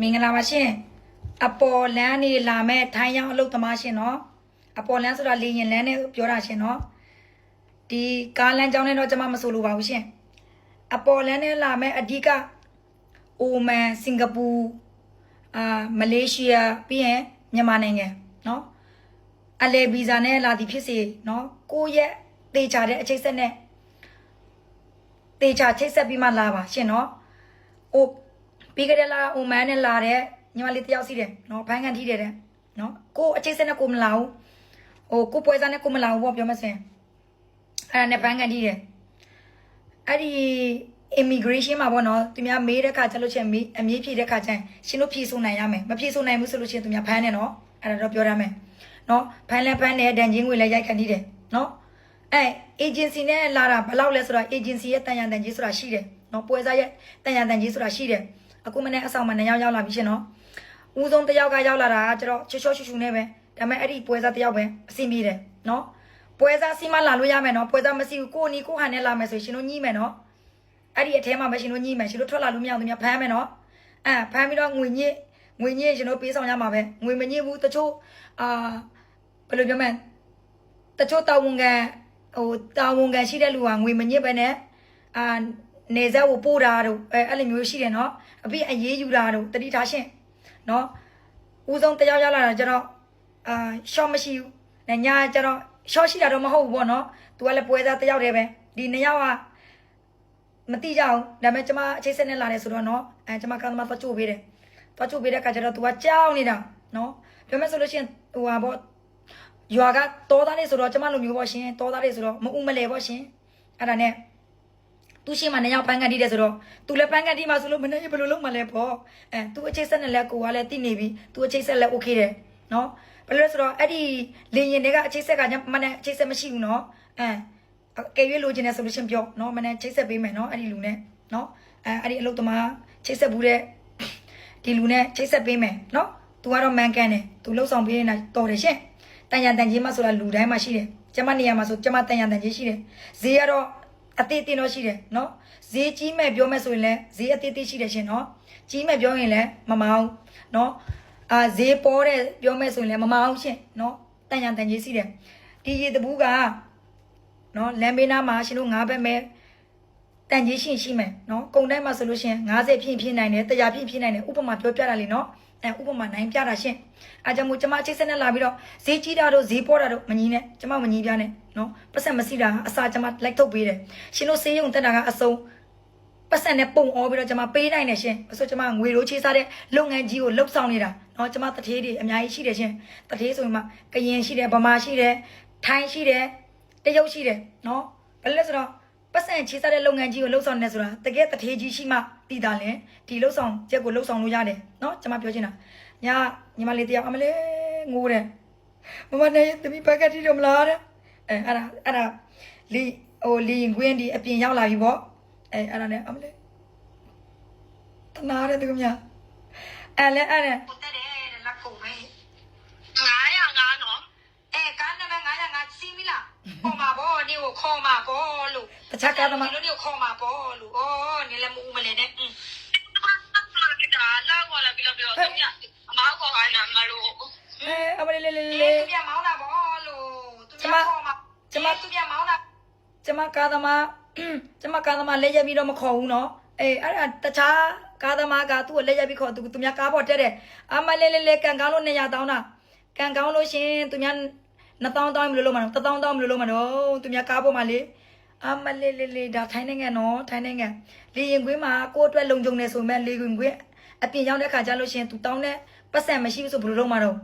မင်္ဂလာပါရှင်အပေါ်လန်းနေလာမဲ့ထိုင်းရောက်အလုပ်သမားရှင်နော်အပေါ်လန်းဆိုတာလေရင်လန်းနဲ့ပြောတာရှင်နော်ဒီကားလန်းကြောင်းနဲ့တော့ကျွန်မမဆိုလိုပါဘူးရှင်အပေါ်လန်းနဲ့လာမဲ့အဓိကအိုမန်စင်ကာပူအာမလေးရှားပြီးရင်မြန်မာနိုင်ငံနော်အလဲဗီဇာနဲ့လာသည်ဖြစ်စေနော်ကိုယ့်ရဲ့တေချာတဲ့အချိတ်ဆက်နဲ့တေချာချိတ်ဆက်ပြီးမှလာပါရှင်နော်အို ပြီးကြတဲ့လာအိုမန်နဲ့လာတဲ့ညီမလေးတယောက်စီတယ်နော်ဘိုင်းကန်ထိတယ်တဲ့နော်ကိုအချိတ်စက်နဲ့ကိုမလာဘူးဟိုကိုပွဲစားနဲ့ကိုမလာဘူးပေါ့ပြောမစင်အဲ့ဒါနဲ့ဘိုင်းကန်ထိတယ်အဲ့ဒီ immigration မှာပေါ့နော်သူများမေးတဲ့ခါကျလို့ချင်းမေးအမြင့်ဖြေတဲ့ခါကျရင်ရှင်တို့ဖြေဆိုနိုင်ရမယ်မဖြေဆိုနိုင်ဘူးဆိုလို့ချင်းသူများဖမ်းတယ်နော်အဲ့ဒါတော့ပြောရမယ်နော်ဖမ်းလဲဖမ်းတယ်ဒဏ်ချင်းငွေလည်းရိုက်ခံထိတယ်နော်အဲ agency နဲ့လာတာဘယ်လောက်လဲဆိုတော့ agency ရဲ့တန်ရန်တန်ကြီးဆိုတာရှိတယ်နော်ပွဲစားရဲ့တန်ရန်တန်ကြီးဆိုတာရှိတယ် အခုမနေ့အဆောင်မှာနှစ်ယောက်ရောက်လာပြီရှင်နော်ဦးဆုံးတစ်ယောက်ကရောက်လာတာကကျတော့ချောချောချူချူနဲ့ပဲဒါပေမဲ့အဲ့ဒီပွဲစားတစ်ယောက်ပဲအဆင်ပြေတယ်နော်ပွဲစားစီမလာလို့ရမယ်နော်ပွဲစားမရှိဘူးကိုနီကိုဟန်နဲ့လာမယ်ဆိုရင်ရှင်တို့ညှိမယ်နော်အဲ့ဒီအထဲမှာပဲရှင်တို့ညှိမယ်ရှင်တို့ထွက်လာလို့မရအောင်သူများဖမ်းမယ်နော်အဲဖမ်းပြီးတော့ငွေညစ်ငွေညစ်ရှင်တို့ပေးဆောင်ရမှာပဲငွေမညစ်ဘူးတချို့အာဘယ်လိုပြောမလဲတချို့တာဝန်ခံဟိုတာဝန်ခံရှိတဲ့လူကငွေမညစ်ပဲနဲ့အာ နေဆက်ကိုပို့တာတို့အဲအဲ့လိုမျိုးရှိတယ်နော်အပြီးအရေးယူတာတို့တတိထားရှင်နော်ဦးဆုံးတရားရောက်လာတာကျတော့အာရှော့မရှိဘူးနဲ့ညာကျတော့ရှော့ရှိတာတော့မဟုတ်ဘူးပေါ့နော်သူကလည်းပွဲသားတယောက်တည်းပဲဒီနှစ်ယောက်ကမတိကြအောင်ဒါပေမဲ့ကျမအချိတ်ဆက်နဲ့လာတယ်ဆိုတော့နော်အဲကျမကသမားသွားချို့ပေးတယ်သွားချို့ပေးတဲ့ခါကျတော့ तू ကကြောက်နေတာနော်ပြောမယ်ဆိုလို့ရှိရင်ဟိုဟာပေါ့ရွာကတောသားလေးဆိုတော့ကျမလိုမျိုးပေါ့ရှင်တောသားလေးဆိုတော့မဥမလဲပေါ့ရှင်အဲ့ဒါနဲ့ သူရှိမှနှစ်ယောက်ပန်းကန်တီးတယ်ဆိုတော့သူလည်းပန်းကန်တီးမှဆိုလို့မနေ့ကဘယ်လိုလုပ်မှလဲပေါ့အဲသူအချိတ်ဆက်နဲ့လည်းကိုကလည်းတိနေပြီသူအချိတ်ဆက်လည်း okay တယ်နော်ဘယ်လိုလဲဆိုတော့အဲ့ဒီလင်ရင်တွေကအချိတ်ဆက်ကညမနေ့အချိတ်ဆက်မရှိဘူးနော်အဲကဲရွေးလိုချင်တဲ့ solution ပြောနော်မနေ့ချိတ်ဆက်ပေးမယ်နော်အဲ့ဒီလူနဲ့နော်အဲအဲ့ဒီအလုပ်သမားချိတ်ဆက်ဘူးတဲ့ဒီလူနဲ့ချိတ်ဆက်ပေးမယ်နော်သူကတော့မန်ကန်တယ်သူလှုပ်ဆောင်ပေးနေတာတော်တယ်ရှင်တန်ရန်တန်ကြီးမှဆိုတာလူတိုင်းမှရှိတယ်ကျမနေရာမှာဆိုကျမတန်ရန်တန်ကြီးရှိတယ်ဈေးကတော့ အသေးအသေးတော့ရှိတယ်နော်ဈေးကြီးမဲ့ပြောမဲ့ဆိုရင်လည်းဈေးအသေးသေးရှိတယ်ရှင်နော်ကြီးမဲ့ပြောရင်လည်းမမအောင်နော်အာဈေးပေါ်တဲ့ပြောမဲ့ဆိုရင်လည်းမမအောင်ရှင်နော်တန်ရန်တန်ကြီးရှိတယ်ဒီရေတပူးကနော်လမ်းဘေးနားမှာရှင်တို့ငါးဘက်မဲ့ တန်ကြီးရှင်ရှိမယ်နော်ကုံတိုင်းမှာဆိုလို့ရှင်90ဖြည့်ဖြည့်နိုင်တယ်100ဖြည့်ဖြည့်နိုင်တယ်ဥပမာပြောပြတာလေနော်အဲဥပမာနိုင်ပြတာရှင်အဲကြောင့်မို့ကျမအချိတ်ဆက်နဲ့လာပြီးတော့ဈေးကြီးတာတို့ဈေးပေါ်တာတို့မကြီးနဲ့ကျမမကြီးပြနဲ့နော်ပတ်ဆက်မစီတာအစာကျမလိုက်ထုတ်ပေးတယ်ရှင်တို့ဆေးရုံတက်တာကအစုံပတ်ဆက်နဲ့ပုံအောပြီးတော့ကျမပေးနိုင်တယ်ရှင်ဆိုကျမငွေရိုးချေးစားတဲ့လုပ်ငန်းကြီးကိုလှုပ်ဆောင်နေတာနော်ကျမတထေးတွေအများကြီးရှိတယ်ရှင်တထေးဆိုရင်မှကရင်ရှိတယ်ဗမာရှိတယ်ထိုင်းရှိတယ်တရုတ်ရှိတယ်နော်ဘယ်လဲဆိုတော့ ပတ်စံချေးစားတဲ့လုပ်ငန်းကြီးကိုလှုပ်ဆောင်နေဆိုတာတကယ်တထေးကြီးရှိမှတည်တာလင်ဒီလှုပ်ဆောင်ချက်ကိုလှုပ်ဆောင်လို့ရတယ်နော်ကျမပြောချင်တာညာညီမလေးတယောက်အမလေးငိုတယ်မမနဲ့တမီပကတိတော့မလားတဲ့အဲအဲ့ဒါအဲ့ဒါလီဟိုလီငွင်းဒီအပြင်ရောက်လာပြီပေါ့အဲအဲ့ဒါနဲ့အမလေးတနာတယ်သူကမြအဲ့လဲအဲ့ဒါတက်တယ်လက်ကုန်ပဲ900နော်အဲကားနံပါတ်900ငါစီးပြီလားခေါ်မှာပေါ့နေကိုခေါ်မှာပေါ့လို့ တခြားကားသမားတို့နေခေါ်မှာပေါ့လို့ဩနေလည်းမဦးမလဲနဲ့อืมဒါလောက်လာပြီးတော့ပြောတော့ညအမောက်ခေါ်ခိုင်းတာမလို့အဲအမလေးလေးလေးလေလေးသူပြန်မောင်းတာပေါ့လို့သူပြန်ခေါ်မှာသူပြန်မောင်းတာကျမကားသမားကျမကားသမားလက်ရက်ပြီးတော့မခေါ်ဘူးနော်အေးအဲ့ဒါတခြားကားသမားကသူ့ကိုလက်ရက်ပြီးခေါ်သူသူများကားပေါ်တက်တယ်အမလေးလေးလေးကန်ကောင်းလို့200တောင်းတာကန်ကောင်းလို့ရှင်သူများ2000တောင်းမလို့လို့မနော်1000တောင်းမလို့လို့မနော်သူများကားပေါ်မှာလေ အမလေးလေးလေးဒါထိုင်းနိုင်ငံနော်ထိုင်းနိုင်ငံလေရင်ကွင်းမှာကိုယ့်အတွက်လုံခြုံနေဆိုမဲ့လေရင်ကွင်းအပြင်ရောက်တဲ့ခါကျလို့ရှင်သူတောင်းတဲ့ပတ်စံမရှိဘူးဆိုဘယ်လိုလုပ်မှာတော့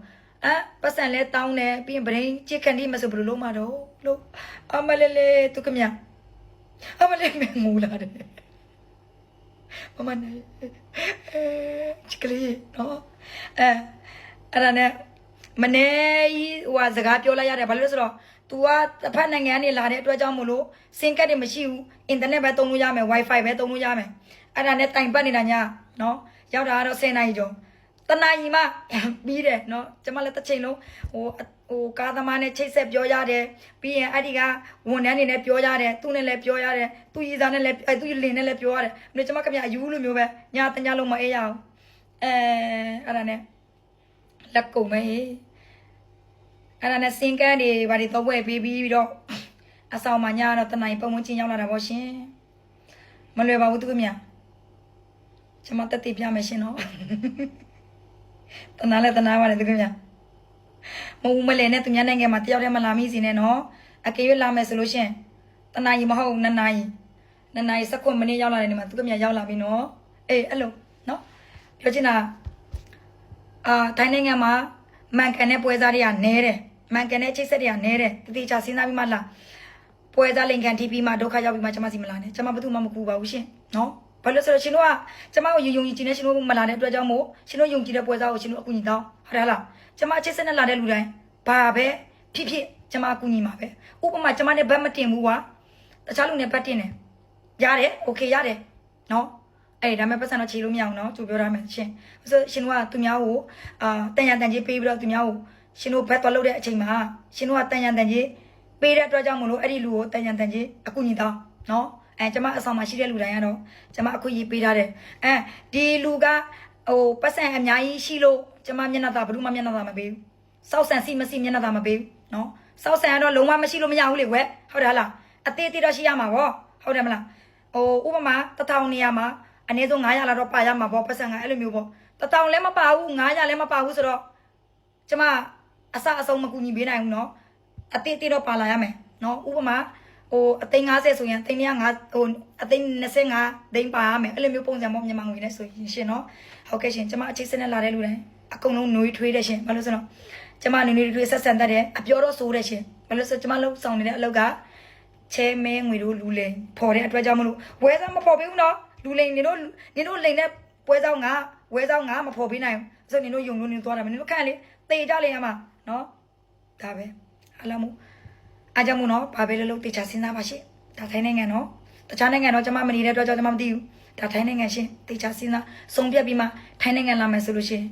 အဲပတ်စံလဲတောင်းတယ်ပြီးရင်ဗရင်ချစ်ကန်ဒီမဆိုဘယ်လိုလုပ်မှာတော့လို့အမလေးလေးသူကမြအမလေးမငူလာတယ်မမနဲ့အဲချစ်ကလေးနော်အဲအဲ့ဒါနဲ့မနေ့ကြီးဟိုဟာစကားပြောလိုက်ရတယ်ဘာလို့လဲဆိုတော့ तू ကတစ်ဖက်နိုင်ငံကနေလာတဲ့အတွက်ကြောင့်မလို့စင်ကတ်တွေမရှိဘူးအင်တာနက်ပဲသုံးလို့ရမယ် wifi ပဲသုံးလို့ရမယ်အဲ့ဒါနဲ့တိုင်ပတ်နေတာညာနော်ရောက်တာကတော့10နာရီကျော်တနာရီမှပြီးတယ်နော်ကျမလည်းတစ်ချိန်လုံးဟိုဟိုကားသမားနဲ့ချိတ်ဆက်ပြောရတယ်ပြီးရင်အဲ့ဒီကဝန်ထမ်းတွေနဲ့ပြောရတယ်သူ့နဲ့လည်းပြောရတယ်သူ့ရည်စားနဲ့လည်းအဲသူ့လင်နဲ့လည်းပြောရတယ်မင်းကျမကမြအယူလိုမျိုးပဲညာတညာလုံးမအေးရအောင်အဲအဲ့ဒါနဲ့လက်ကုန်ပဲ အဲ့ဒါနဲ့စင်ကန်းတွေဘာတွေတော့ဝဲပြီးပြီးတော့အဆောင်မှာညတော့တနင်္လာပုံမချင်းရောက်လာတာပေါ့ရှင်မလွယ်ပါဘူးသူကမြကျွန်မတက်တည်ပြမယ်ရှင်နော်တနာလဲတနာပါလေသူကမြမဟုတ်မလဲနဲ့သူများနိုင်ငံမှာတယောက်တည်းမလာမိစီနဲ့နော်အကေရွလာမယ်ဆိုလို့ရှင်တနာကြီးမဟုတ်နှစ်နာရီနှစ်နာရီ16မိနစ်ရောက်လာတယ်ဒီမှာသူကမြရောက်လာပြီနော်အေးအဲ့လိုနော်ပြောချင်တာအာတိုင်းနိုင်ငံမှာ မန်ကန်တဲ့ပွဲစားတွေကနဲတယ်မန်ကန်တဲ့ချိတ်ဆက်တွေကနဲတယ်တတိချစဉ်းစားပြီးမှလာပွဲစားလင်ကန်တီးပြီးမှဒုက္ခရောက်ပြီးမှကျွန်မစီမလာနဲ့ကျွန်မဘယ်သူမှမကူပါဘူးရှင်နော်ဘာလို့လဲဆိုတော့ရှင်တို့ကကျွန်မကိုယုံယုံကြည်ကြည်နဲ့ရှင်တို့မလာတဲ့အတွက်ကြောင့်မို့ရှင်တို့ယုံကြည်တဲ့ပွဲစားကိုရှင်တို့အကူအညီတောင်းဟုတ်တယ်လားကျွန်မချိတ်ဆက်နဲ့လာတဲ့လူတိုင်းဘာပဲဖြစ်ဖြစ်ကျွန်မအကူအညီမှာပဲဥပမာကျွန်မနဲ့ဘတ်မတင်ဘူးကွာတခြားလူနဲ့ဘတ်တင်တယ်ရတယ်โอเคရတယ်နော် အဲ့ဒါမဲ့ပတ်စံတော့ခြေလို့မရအောင်နော်သူပြောထားမှရှင်ဆိုရှင်တို့ကသူများကိုအာတန်ရန်တန်ကြီးပေးပြီးတော့သူများကိုရှင်တို့ဘက်သွားလုပ်တဲ့အချိန်မှာရှင်တို့ကတန်ရန်တန်ကြီးပေးတဲ့အတွက်ကြောင့်မလို့အဲ့ဒီလူကိုတန်ရန်တန်ကြီးအကူညီတောင်းနော်အဲကျမအဆောင်မှာရှိတဲ့လူတိုင်းကတော့ကျမအခုရေးပေးထားတယ်အဲဒီလူကဟိုပတ်စံအများကြီးရှိလို့ကျမမျက်နှာသာဘယ်သူမှမျက်နှာသာမပေးဘူးစောက်ဆန်စီမစီမျက်နှာသာမပေးဘူးနော်စောက်ဆန်ကတော့လုံးဝမရှိလို့မရဘူးလေကွယ်ဟုတ်တယ်ဟလားအသေးသေးတော့ရှိရမှာပေါ့ဟုတ်တယ်မလားဟိုဥပမာတထောင်နေရာမှာ အနည်းဆုံး900လာတော့ပါရမှာပေါ့ပတ်စံကအဲ့လိုမျိုးပေါ့တထောင်လည်းမပါဘူး900လည်းမပါဘူးဆိုတော့ကျမအစအဆုံးမကူညီပေးနိုင်ဘူးเนาะအတိတ်တိတော့ပါလာရမယ်เนาะဥပမာဟိုအသိန်း50ဆိုရင်အသိန်း105ဟိုအသိန်း25သိန်းပါရမယ်အဲ့လိုမျိုးပုံစံပေါ့မြန်မာငွေနဲ့ဆိုရင်ရှင်เนาะဟုတ်ကဲ့ရှင်ကျမအချိတ်စနဲ့လာတဲ့လူတိုင်းအကုန်လုံးနှွေးထွေးတဲ့ရှင်ဘာလို့ဆိုတော့ကျမနှွေးနှွေးထွေးဆက်ဆံတတ်တယ်အပြောတော့ဆိုးတဲ့ရှင်ဘာလို့ဆိုကျမလှုပ်ဆောင်နေတဲ့အလုပ်က ချဲမဲငွေတို့လူလိန်ဖော်တဲ့အတွက်ကြောင့်မလို့ဝဲစားမဖော်ပေးဘူးနော် လူလိန်နင်တို့နင်တို့လိန်တဲ့ပွဲဆောင်ငါဝဲဆောင်ငါမဖော်ပေးနိုင်ဘူးဆိုနင်တို့ယုံလို့နင်သွားတာမနင်တို့ခန့်လေတေကြလေရမှာနော်ဒါပဲအလားမို့အားကြောင့်မို့နော်ဘာပဲလို့လို့တေချာစဉ်းစားပါရှင့်ဒါထိုင်းနိုင်ငံနော်တခြားနိုင်ငံတော့ကျွန်မမနေတဲ့အတွက်ကြောင့်ကျွန်မမသိဘူးဒါထိုင်းနိုင်ငံရှင်တေချာစဉ်းစားဆုံးဖြတ်ပြီးမှထိုင်းနိုင်ငံလာမယ်ဆိုလို့ရှိရင်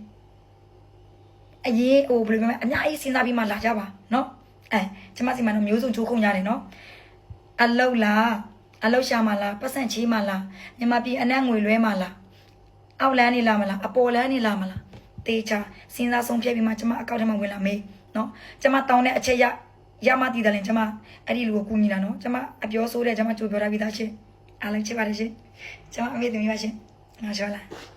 အရေးဟိုဘယ်လိုပြောမလဲအများကြီးစဉ်းစားပြီးမှလာကြပါနော်အဲကျွန်မစီမံတော့မျိုးစုံချိုးခုံရတယ်နော်အလုတ်လား အလုတ်ရှာမလားပတ်စံချေးမလားမြန်မာပြည်အနက်ငွေလွဲမလားအောက်လန်းနေလားမလားအပေါ်လန်းနေလားမလားတေချာစဉ်းစားဆုံးဖြတ်ပြီးမှကျွန်မအကောင့်ထဲမှာဝင်လာမေးနော်ကျွန်မတောင်းတဲ့အချက်ရရမတည်တယ်လင်ကျွန်မအဲ့ဒီလူကိုကူညီလာနော်ကျွန်မအပြောဆိုးတယ်ကျွန်မကြိုပြောထားပြီးသားရှင့်အားလုံးချစ်ပါတယ်ရှင်ကျွန်မအမေသမီးပါရှင်ငါရှောလား